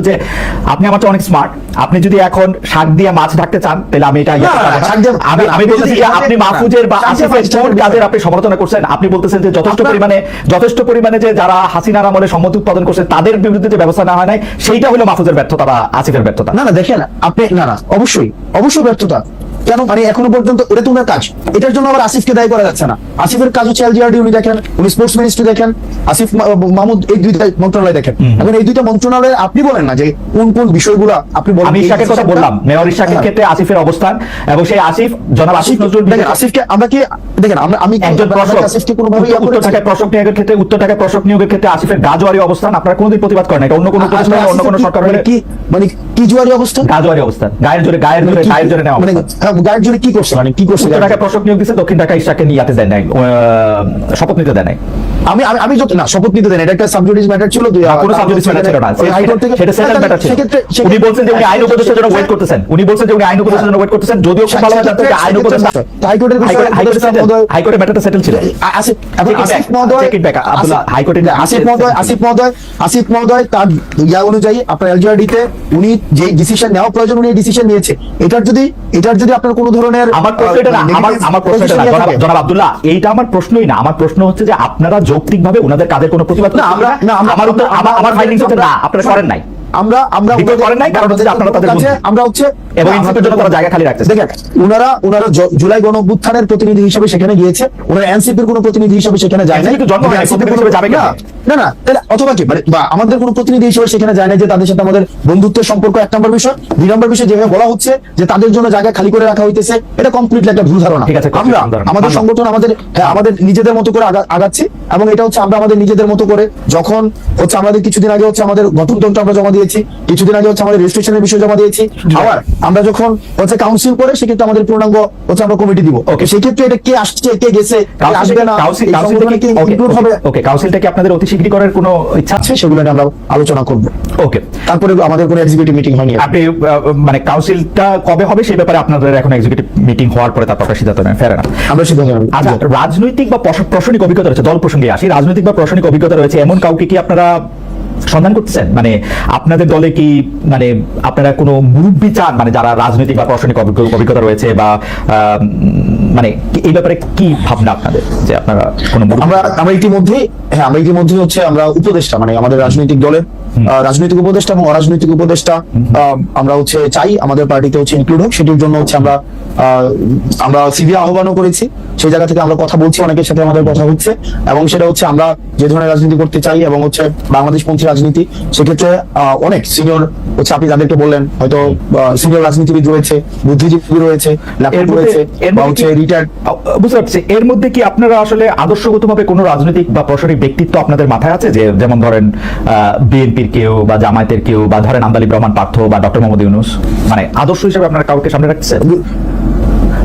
যে আপনি আমার অনেক স্মার্ট আপনি যদি এখন শাক দিয়ে মাছ ঢাকতে চান তাহলে আমি এটা ইয়ে আমি আমি বলতেছি আপনি মাহফুজের বা আসিফের কোন কাজের আপনি সমালোচনা করছেন? আপনি বলতেছেন যে যথেষ্ট পরিমাণে যথেষ্ট পরিমাণে যে যারা হাসিনার আমলে সম্মত উৎপাদন করছে তাদের বিরুদ্ধে যে ব্যবস্থা না হয় নাই সেইটা হলো মাহফুজের ব্যর্থতা বা আসিফের ব্যর্থতা। না না দেখেন আপনি না না অবশ্যই অবশ্যই ব্যর্থতা। কেন? মানে এখনও পর্যন্ত ওটা তো ওনার কাজ। এটার জন্য আবার আসিফকে দায়ী করা যাচ্ছে না। আসিফের কাজ হচ্ছে এলজিআরডি উনি দেখেন উনি স্পোর্টস মিনিস্ট্রি দেখেন আসিফ মাহমুদ এই দুইটা মন্ত্রণালয় দেখেন। এখন এই দুইটা মন্ত্রণালয়ে আপনি বলেন না যে কোন কোন বিষয়গুলো আপনি বলেন। আমি ইশাকের কথা বললাম। মেয়র ইশাকের হ্যাঁ। ক্ষেত্রে আসিফের অবস্থান এবং সেই আসিফ জনাব আসিফ নজরুল দেখেন আসিফকে আমরা কি দেখেন আমরা আমি একজন প্রশক আসিফকে কোনোভাবে উত্তর- উত্তর ঢাকায় প্রশক নিয়োগের ক্ষেত্রে উত্তর ঢাকায় প্রশক নিয়োগের ক্ষেত্রে আসিফের গাজোয়ারি অবস্থান আপনারা কোনোদিন প্রতিবাদ করেন না এটা অন্য কোনো প্রতিষ্ঠানে অন্য কোনো সরকার হলে কি মানে কি জুয়ারি অবস্থা? গাজোয়ারি অবস্থান। গায়ের জোরে গায়ের জোরে গায়ের জোরে নেওয়া মানে অবস্থান। গায়ের কি করছে? মানে কি করছে দক্ষিণ ঢাকা ঢাকায় নিয়ে নিয়োগ দিচ্ছে দক্ষিণ ঢাকা ইশাকে নিয়াতে দেয় নাই আহ, শপথ নিতে দেয় নাই। আমি আমি যত না শপথ নিতে দেন এটা একটা সাবজুডিস ম্যাটার ছিল দুই কোনো ম্যাটার ছিল না হাইকোর্ট থেকে সেটা সেটেল ম্যাটার ছিল। উনি বলছেন যে উনি আইন উপদেষ্টার জন্য ওয়েট করতেছেন। উনি বলছেন যে উনি আইন উপদেষ্টার জন্য ওয়েট করতেছেন। যদিও খুব ভালো যে আইন উপদেষ্টা হাইকোর্টের বিষয়ে হাইকোর্টে উপদেষ্টা ম্যাটারটা সেটেল ছিল। আসিফ আসিফ মহোদয় back, আব্দুল্লাহ, হাইকোর্টের আসিফ মহোদয় আসিফ মহোদয় আসিফ মহোদয় তার ইয়া অনুযায়ী আপনার এলজিআরডি তে উনি যে ডিসিশন নেওয়া প্রয়োজন উনি ডিসিশন নিয়েছে। এটার যদি এটার যদি আপনার কোনো ধরনের আমার প্রশ্ন এটা না আমার আমার প্রশ্ন এটা না থাকে। জনাব আব্দুল্লাহ এইটা আমার প্রশ্নই না। আমার প্রশ্ন হচ্ছে যে আপনারা যৌক্তিকভাবে ওনাদের কাজের কোনো প্রতিবাদ না, আমরা- না, আমার উত্তর- আমার হচ্ছে না আপনারা করেন নাই। আমরা আমরা করেন নাই, কারণ হচ্ছে আপনারা তাদের কাছে আমরা হচ্ছে এবং ইনসাফের জন্য তারা জায়গা খালি রাখতেছে। দেখেন উনারা জ- জুলাই গণ অভ্যুত্থানের প্রতিনিধি হিসেবে সেখানে গিয়েছে। ওনারা এনসিপির কোনো প্রতিনিধি হিসেবে সেখানে যায় যাবে না, না না তাহলে অথবা কি? মানে আমাদের কোনো প্রতিনিধি হিসেবে সেখানে যায় না যে তাদের সাথে আমাদের বন্ধুত্বের সম্পর্ক এক নম্বর বিষয়। দুই নম্বর বিষয় যেভাবে বলা হচ্ছে যে তাদের জন্য জায়গা খালি করে রাখা হইতেছে এটা কমপ্লিটলি একটা ভুল ধারণা। ঠিক আছে, আমরা আমাদের সংগঠন আমাদের হ্যাঁ, আমাদের নিজেদের মতো করে আগাচ্ছি এবং এটা হচ্ছে আমরা আমাদের নিজেদের মতো করে যখন হচ্ছে আমাদের কিছুদিন আগে হচ্ছে আমাদের গঠনতন্ত্র আমরা জমা দিয়েছি। কিছুদিন আগে হচ্ছে আমাদের রেজিস্ট্রেশনের বিষয় জমা দিয়েছি। আবার আমরা যখন হচ্ছে কাউন্সিল করে সেক্ষেত্রে আমাদের পূর্ণাঙ্গ হচ্ছে আমরা কমিটি দিব। Okay. সেই ক্ষেত্রে এটা কে আসছে কে গেছে আসবে না হবে? ওকে কাউন্সিলটা কি আপনাদের অতি শীঘ্রই করার কোনো ইচ্ছা আছে? সেগুলো নিয়ে আমরা আলোচনা করব। ওকে তারপরে আমাদের কোনো এক্সিকিউটিভ মিটিং হয়নি। আপনি মানে কাউন্সিলটা কবে হবে সেই ব্যাপারে আপনাদের এখন এক্সিকিউটিভ মিটিং হওয়ার পরে তারপর আপনারা সিদ্ধান্ত নেন ফের না আমরা সিদ্ধান্ত নেব। আচ্ছা রাজনৈতিক বা প্রশ- প্রশাসনিক অভিজ্ঞতা রয়েছে দল প্রসঙ্গে আসি। রাজনৈতিক বা প্রশাসনিক অভিজ্ঞতা রয়েছে এমন কাউকে কি আপনারা সন্ধান করতেছেন মানে আপনাদের দলে কি মানে আপনারা কোনো মুরব্বী চান মানে যারা রাজনৈতিক বা প্রশাসনিক অভিজ্ঞ- অভিজ্ঞতা রয়েছে বা আহ, মানে এই ব্যাপারে কি ভাবনা আপনাদের যে আপনারা কোনো আমরা? আমরা ইতিমধ্যে হ্যাঁ আমরা ইতিমধ্যে হচ্ছে আমরা উপদেষ্টা মানে আমাদের রাজনৈতিক দলের রাজনৈতিক উপদেষ্টা এবং অরাজনৈতিক উপদেষ্টা আমরা হচ্ছে চাই আমাদের পার্টিতে হচ্ছে ইনক্লুড হোক। সেটির জন্য হচ্ছে আমরা আহ, আমরা সিভি আহ্বানও করেছি। সেই জায়গা থেকে আমরা কথা বলছি অনেকের সাথে আমাদের কথা হচ্ছে। এবং সেটা হচ্ছে আমরা যে ধরনের রাজনীতি করতে চাই এবং হচ্ছে বাংলাদেশ বাংলাদেশপন্থী রাজনীতি সেক্ষেত্রে আহ, অনেক সিনিয়র হচ্ছে আপনি যাদেরকে বললেন হয়তো সিনিয়র রাজনীতিবিদ রয়েছে বুদ্ধিজীবী রয়েছে রয়েছে বা হচ্ছে রিটায়ার্ড বুঝতে পারছি। এর মধ্যে কি আপনারা আসলে আদর্শগতভাবে কোনো রাজনৈতিক বা প্রশাসনিক ব্যক্তিত্ব আপনাদের মাথায় আছে? যে যেমন ধরেন বিএনপির কেউ বা জামায়াতের কেউ বা ধরেন আন্দালি রহমান পার্থ বা ডক্টর মোহাম্মদ ইউনুস মানে আদর্শ হিসেবে আপনারা কাউকে সামনে রাখছেন?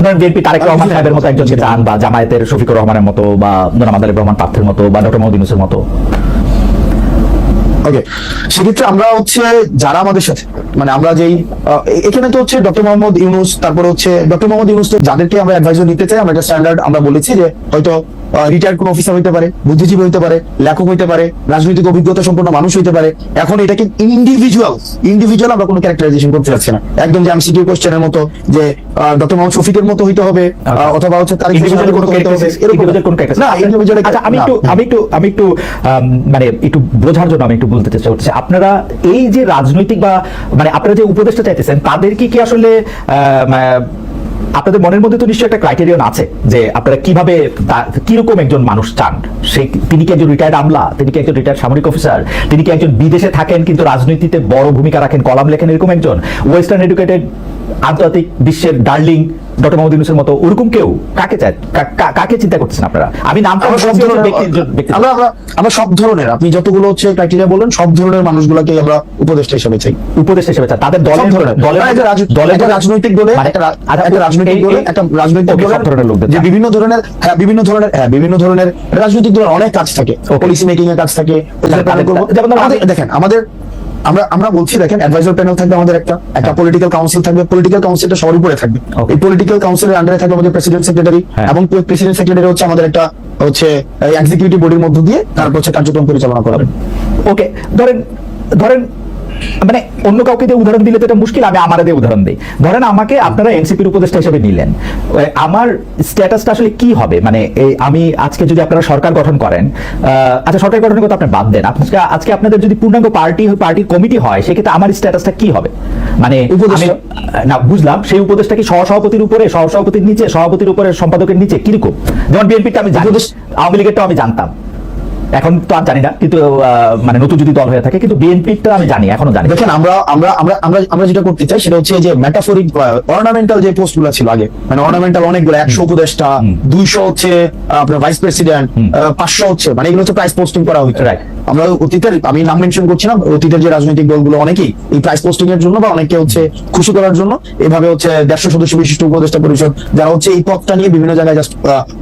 ধরেন বিএনপি তারেক রহমান সাহেবের মতো একজনকে চান বা জামায়াতের শফিকুর রহমানের মতো বা ধরেন আন্দালি রহমান পার্থের মতো বা ডক্টর মোহাম্মদ ইউনুসের মতো। ওকে সেক্ষেত্রে আমরা হচ্ছে যারা আমাদের সাথে মানে আমরা যেই এখানে তো হচ্ছে ডক্টর মোহাম্মদ ইউনুস তারপরে হচ্ছে ডক্টর মোহাম্মদ ইউনুস তো যাদেরকে আমরা অ্যাডভাইজার নিতে চাই আমরা একটা স্ট্যান্ডার্ড আমরা বলেছি যে হয়তো রিটায়ার্ড কোন অফিসার হইতে পারে বুদ্ধিজীবী হইতে পারে লেখক হইতে পারে রাজনৈতিক অভিজ্ঞতা সম্পন্ন মানুষ হইতে পারে। এখন এটাকে ইন্ডিভিজুয়াল ইন্ডিভিজুয়াল আমরা কোনো ক্যারেক্টারাইজেশন করতে চাচ্ছি না। একদম যে এমসিকিউ কোশ্চেনের মতো যে ডক্টর মোহাম্মদ শফিকের মতো হইতে হবে অথবা হচ্ছে তার Individual কোনো না। ইন্ডিভিজুয়াল আচ্ছা আমি একটু আমি একটু আমি একটু মানে একটু বোঝার জন্য আমি একটু বলতে চেষ্টা করছি। আপনারা এই যে রাজনৈতিক বা মানে আপনারা যে উপদেষ্টা চাইতেছেন তাদেরকে কি আসলে আপনাদের মনের মধ্যে তো নিশ্চয়ই একটা ক্রাইটেরিয়ন আছে যে আপনারা কীভাবে কীরকম একজন মানুষ চান? সেই তিনি কি একজন রিটায়ার্ড আমলা? তিনি কি একজন রিটায়ার্ড সামরিক অফিসার তিনি কি একজন বিদেশে থাকেন কিন্তু রাজনীতিতে বড় ভূমিকা রাখেন, কলাম লেখেন এরকম একজন? ওয়েস্টার্ন এডুকেটেড আন্তর্জাতিক বিশ্বের ডার্লিং ডক্টর মোহাম্মদ ইউনুসের মতো ওরকম কেউ কাকে চায়? কাকে চিন্তা করতেছেন আপনারা? আমি নামটা আমরা আমরা সব ধরনের আপনি যতগুলো হচ্ছে ক্রাইটেরিয়া বললেন সব ধরনের মানুষগুলোকে আমরা উপদেষ্টা হিসেবে চাই। উপদেষ্টা হিসেবে চান তাদের দলের ধরনের। দলের মানে দলের একটা রাজনৈতিক দলে একটা রাজনৈতিক দলে একটা রাজনৈতিক সব ধরনের লোকদের যে বিভিন্ন ধরনের হ্যাঁ বিভিন্ন ধরনের হ্যাঁ বিভিন্ন ধরনের রাজনৈতিক দলের অনেক কাজ থাকে। পলিসি মেকিং এর কাজ থাকে। যেমন দেখেন আমাদের আমরা আমরা বলছি দেখেন অ্যাডভাইজার প্যানেল থাকবে আমাদের একটা একটা পলিটিক্যাল কাউন্সিল থাকবে পলিটিক্যাল কাউন্সিলটা সবার উপরে থাকবে। এই পলিটিক্যাল কাউন্সিলের আন্ডারে থাকবে আমাদের প্রেসিডেন্ট সেক্রেটারি হ্যাঁ। এবং প্রেসিডেন্ট সেক্রেটারি হচ্ছে আমাদের একটা হচ্ছে এক্সিকিউটিভ বডির মধ্য দিয়ে তারপর হচ্ছে কার্যক্রম পরিচালনা করাবে ওকে ধরেন ধরেন মানে অন্য কাউকে দিয়ে উদাহরণ দিলে তো এটা মুশকিল আমি আমার দিয়ে উদাহরণ দিই। ধরেন আমাকে আপনারা এনসিপির উপদেষ্টা হিসেবে নিলেন। আমার স্ট্যাটাসটা আসলে কি হবে? মানে আমি আজকে যদি আপনারা সরকার গঠন করেন আচ্ছা সরকার গঠনের কথা আপনি বাদ দেন। আজকে আজকে আপনাদের যদি পূর্ণাঙ্গ পার্টি পার্টির কমিটি হয় সেক্ষেত্রে আমার স্ট্যাটাসটা কি হবে? মানে উপদেষ্টা? না বুঝলাম। সেই উপদেশটা কি সহসভাপতির উপরে সহসভাপতির নিচে সভাপতির উপরে সম্পাদকের নিচে? কীরকম? যেমন বিএনপিটা আমি জানি আওয়ামী লীগেরটাও আমি জানতাম। এখন তো আমি জানি না কিন্তু মানে নতুন যদি দল হয়ে থাকে কিন্তু বিএনপিটা আমি জানি এখনও জানি দেখেন আমরা আমরা আমরা আমরা আমরা যেটা করতে চাই সেটা হচ্ছে যে মেটাফরিক অর্নামেন্টাল যে পোস্টগুলো ছিল আগে মানে অর্নামেন্টাল অনেকগুলো একশো উপদেষ্টা দুইশো হচ্ছে আপনার ভাইস প্রেসিডেন্ট পাঁচশো হচ্ছে মানে এগুলো হচ্ছে প্রাইস পোস্টিং করা হচ্ছে Right. আমরা অতীতের আমি নাম মেনশন করছি না অতীতের যে রাজনৈতিক দলগুলো অনেকেই এই প্রাইস পোস্টিং এর জন্য বা অনেকে হচ্ছে খুশি করার জন্য এভাবে হচ্ছে দেড়শো সদস্য বিশিষ্ট উপদেষ্টা পরিষদ যারা হচ্ছে এই পদটা নিয়ে বিভিন্ন জায়গায় জাস্ট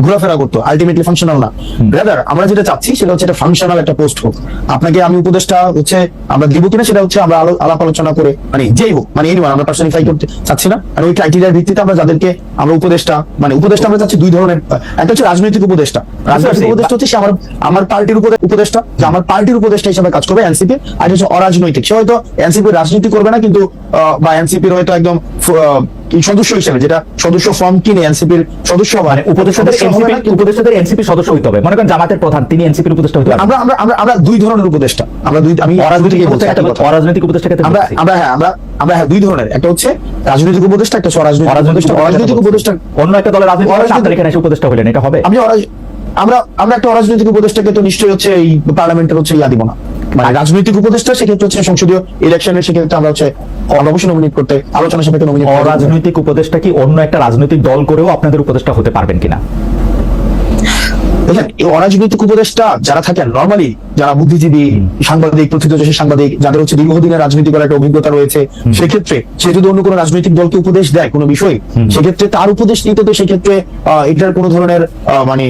ঘোরাফেরা করতো আলটিমেটলি ফাংশনাল না। ব্রাদার আমরা যেটা চাচ্ছি সেটা হচ্ছে ফাংশনাল একটা পোস্ট হোক। আপনাকে আমি উপদেষ্টা হচ্ছে আমরা দিব কিনা সেটা হচ্ছে আমরা আলাপ আলোচনা করে মানে যেই হোক মানে এনিওয়ান আমরা পার্সোনিফাই করতে চাচ্ছি না। আর ওই ক্রাইটেরিয়ার ভিত্তিতে আমরা যাদেরকে আমরা উপদেষ্টা মানে উপদেষ্টা আমরা চাচ্ছি দুই ধরনের একটা হচ্ছে রাজনৈতিক উপদেষ্টা রাজনৈতিক পারছি। উপদেষ্টা হচ্ছে আমার আমার পার্টির উপদে- উপদেষ্টা যে আমার পার্টির হিসেবে কাজ করবে এনসিপি আর হচ্ছে অরাজনৈতিক। সে হয়তো এনসিপি রাজনীতি করবে না কিন্তু বা এনসিপির হয়তো একদম সদস্য হিসেবে যেটা সদস্য ফর্ম কিনে এনসিপির সদস্য মানে উপদেষ্টাদের হবে এনসিপি উপদেষ্টাদের এনসিপি সদস্য হইতে হবে। মনে করেন জামাতের প্রধান তিনি এনসিপির উপদেষ্টা হইতে পারবেন আমরা আমরা আমরা আমরা দুই ধরনের উপদেষ্টা। আমরা দুই আমি অরাজনৈতিক উপদেষ্টা অরাজনৈতিক উপদেষ্টাকে আমরা আমরা হ্যাঁ আমরা আমরা হ্যাঁ দুই ধরনের। একটা হচ্ছে রাজনৈতিক উপদেষ্টা একটা হচ্ছে অরাজনৈতিক অরাজনৈতিক উপদেষ্টা। অরাজনৈতিক উপদেষ্টা অন্য একটা দলের রাজনীতি করেন, এখানে এসে উপদেষ্টা হলেন এটা হবে? আমি আমরা আমরা একটা অরাজনৈতিক উপদেষ্টাকে তো নিশ্চয়ই হচ্ছে এই পার্লামেন্টের হচ্ছে ইয়া দিব না। মানে রাজনৈতিক উপদেষ্টা সেক্ষেত্রে হচ্ছে সংসদীয় ইলেকশনের সেক্ষেত্রে আমরা হচ্ছে অবশ্যই নমিনেট করতে আলোচনা সাপেক্ষে নমিনেট অরাজনৈতিক উপদেষ্টা কি অন্য একটা রাজনৈতিক দল করেও আপনাদের উপদেষ্টা হতে পারবেন কিনা? দেখেন এই অরাজনৈতিক উপদেষ্টা যারা থাকেন নর্মালি যারা বুদ্ধিজীবী সাংবাদিক প্রথিতযশী সাংবাদিক যাদের হচ্ছে দীর্ঘদিনের রাজনীতি করার একটা অভিজ্ঞতা রয়েছে সেক্ষেত্রে সে যদি অন্য কোনো রাজনৈতিক দলকে উপদেশ দেয় কোনো বিষয় সেক্ষেত্রে তার উপদেশ নিতে তো সেক্ষেত্রে এটার কোনো ধরনের মানে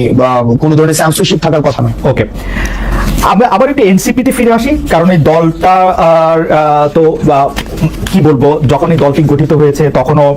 কোনো ধরনের স্যান্সরশিপ থাকার কথা নয়। ওকে আবার একটু এনসিপিতে ফিরে আসি কারণ এই দলটা তো কি বলব যখন এই দলটি গঠিত হয়েছে তখনও